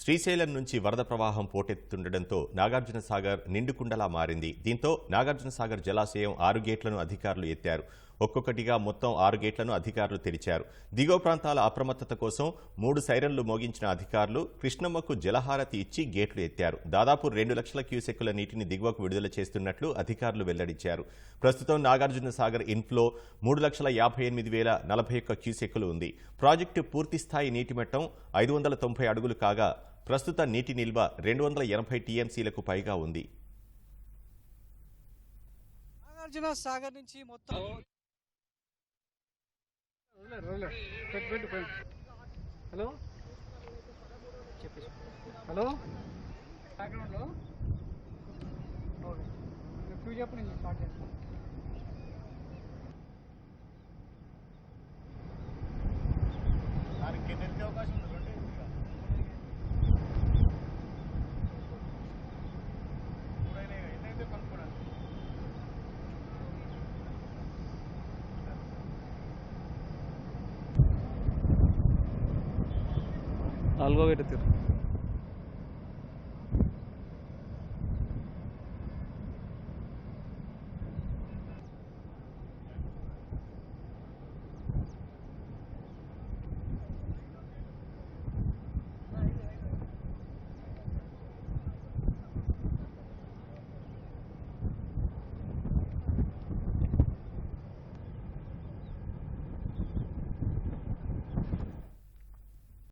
శ్రీశైలం నుంచి వరద ప్రవాహం పోటెత్తుండటంతో నాగార్జున సాగర్ నిండుకుండలా మారింది. దీంతో నాగార్జున సాగర్ జలాశయం ఆరు గేట్లను అధికారులు ఎత్తారు. ఒక్కొక్కటిగా మొత్తం ఆరు గేట్లను అధికారులు తెరిచారు. దిగువ ప్రాంతాల అప్రమత్తత కోసం మూడు సైరన్లు మోగించిన అధికారులు కృష్ణమ్మకు జలహారతి ఇచ్చి గేట్లు ఎత్తారు. దాదాపు రెండు లక్షల క్యూసెక్కుల నీటిని దిగువకు విడుదల చేస్తున్నట్లు అధికారులు వెల్లడించారు. ప్రస్తుతం నాగార్జున సాగర్ ఇన్ఫ్లో మూడు లక్షల యాభై ఎనిమిది వేల నలభై ఒక్క క్యూసెక్కులు ఉంది. ప్రాజెక్టు పూర్తి స్థాయి నీటి మట్టం ఐదు వందల తొంభై అడుగులు కాగా ప్రస్తుత నీటి నిల్వ రెండు వందల ఎనభై టీఎంసీలకు పైగా ఉంది. నాగార్జున సాగర్ నుంచి మొత్తం హలో? చెప్పేసి హలో బ్యాక్గ్రౌండ్లో ఓకే. నువ్వు చెప్పు నేను స్టార్ట్ చేస్తాను నాలుగో పెట్టు